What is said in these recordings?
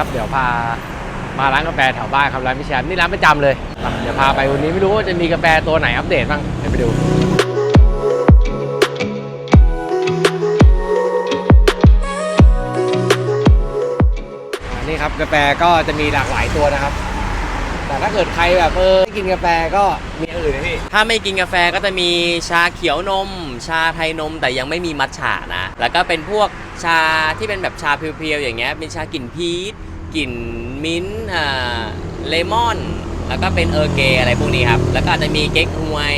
ครับ เดี๋ยวพามาร้านกาแฟแถวบ้านครับร้านพี่แชมป์นี่ร้านประจำเลยเดี๋ยวพาไปวันนี้ไม่รู้ว่าจะมีกาแฟตัวไหนอัปเดตบ้างเดี๋ยวไปดูนนี้ครับกาแฟก็จะมีหลากหลายตัวนะครับ แต่ถ้าเกิดใครแบบเออไม่กินกาแฟก็มีอย่างอื่นนะพี่ ถ้าไม่กินกาแฟก็จะมีชาเขียวนม ชาไทยนมแต่ยังไม่มีมัทฉะนะ แล้วก็เป็นพวกชาที่เป็นแบบชาเพียวๆอย่างเงี้ยเป็นชากลิ่นพีช กลิ่นมิ้นท์อ่าเลมอน แล้วก็เป็นเออร์เกย์อะไรพวกนี้ครับ แล้วก็อาจจะมีเก๊กฮวย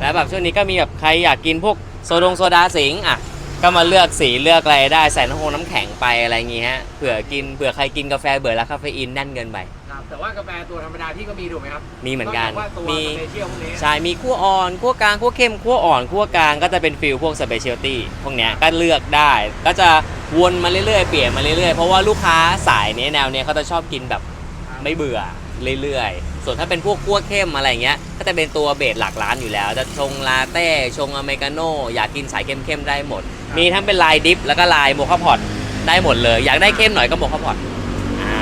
แล้วแบบช่วงนี้ก็มีแบบใครอยากกินพวกโซดงโซดาสิงห์อะก็มาเลือกสีเลือกอะไรได้ใส่น้ำโคงน้ำแข็งไปอะไรอย่างงี้ฮะเผื่อกินเผื่อใครกินกาแฟเบื่อแล้วคาเฟอีนแน่นเกินไป ครับแต่ว่ากาแฟตัวธรรมดาพี่ก็มีถูกไหมครับมีเหมือนกันอกจากว่าตัวมี สเปเชียลพวกนี้ใช่มีคั่วอ่อนคั่วกลางคั่วเข้มคั่วอ่อนคั่วกลางก็จะเป็นฟิลพวกสเปเชียลตี้พวกเนี้ยก็เลือกได้ ก็จะ วนมาเรื่อยๆเปลี่ยนมาเรื่อยๆ เพราะว่าลูกค้าสายนี้แนวเนี้ยเขาจะชอบกินแบบไม่เบื่อเรื่อยๆ ส่วนถ้าเป็นพวกคั่วเข้มอะไรเงี้ย ก็จะเป็นตัวเบสหลักร้านอยู่แล้ว จะชงลาเต้ ชงอเมริกาโน่อยากกินสายเข้มๆได้หมด มีทั้งเป็นลายดิฟแล้วก็ลายโมคาพอตได้หมดเลย อยากได้เข้มหน่อยก็โมคาพอตอ่า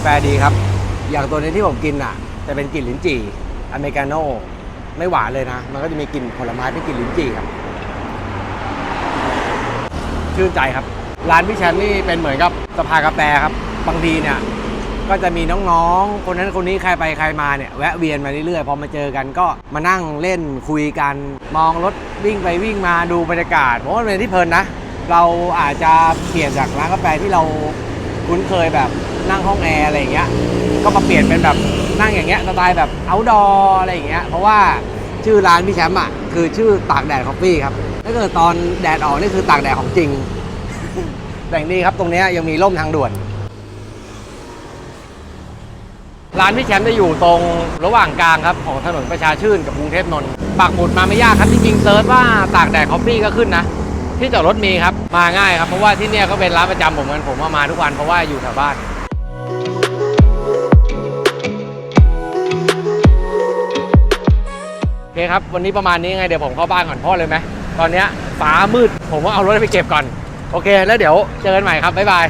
าแฟดีครับ อย่างตัวนี้ที่ผมกินอะ จะเป็นกลิ่นลิ้นจี่อเมริกาโน่ไม่หวานเลยนะ มันก็จะมีกลิ่นผลไม้เป็นกลิ่นลิ้นจี่ครับ ชื่นใจครับ ร้านพี่แชมป์นี่เป็นเหมือนกับสภากาแฟครับ บางทีเนี่ย ก็จะมีน้องๆ คนนั้นคนนี้ใครไปใครมาเนี่ยแวะเวียนมาเรื่อยๆ พอมาเจอกันก็มานั่งเล่นคุยกัน มองรถวิ่งไปวิ่งมาดูบรรยากาศผมว่าเป็นที่เพลินนะ เราอาจจะเปลี่ยนจากร้านกาแฟที่เรา คุ้นเคยแบบนั่งห้องแอร์อะไรอย่างเงี้ย ก็มาเปลี่ยนเป็นแบบนั่งอย่างเงี้ยสไตล์แบบ outdoor อะไรอย่างเงี้ย เพราะว่าชื่อร้านพี่แชมป์อะคือชื่อตากแดดคอฟฟี่ครับถ้าเกิดตอนแดดออกนี่คือตากแดดของจริง แต่งดีครับตรงนี้ยังมีร่มทางด่วน ร้านพี่แชมป์จะอยู่ตรงระหว่างกลางครับของถนนประชาชื่นกับกรุงเทพนนท์ปักหมุดมาไม่ยากครับจริงๆเซิร์ชว่าตากแดดคอฟฟี่ก็ขึ้นนะ ที่จอดรถมีครับ มาง่ายครับ เพราะว่าที่เนี่ยก็เป็นร้านประจำผมกันผมมามาทุกวันเพราะว่าอยู่แถวบ้านโอเคครับ วันนี้ประมาณนี้ไงเดี๋ยวผมเข้าบ้านก่อนพ่อเลยไหมตอนเนี้ยฟ้ามืดผมว่าเอารถไปเก็บก่อน โอเค แล้วเดี๋ยวเจอกันใหม่ครับบ๊ายบาย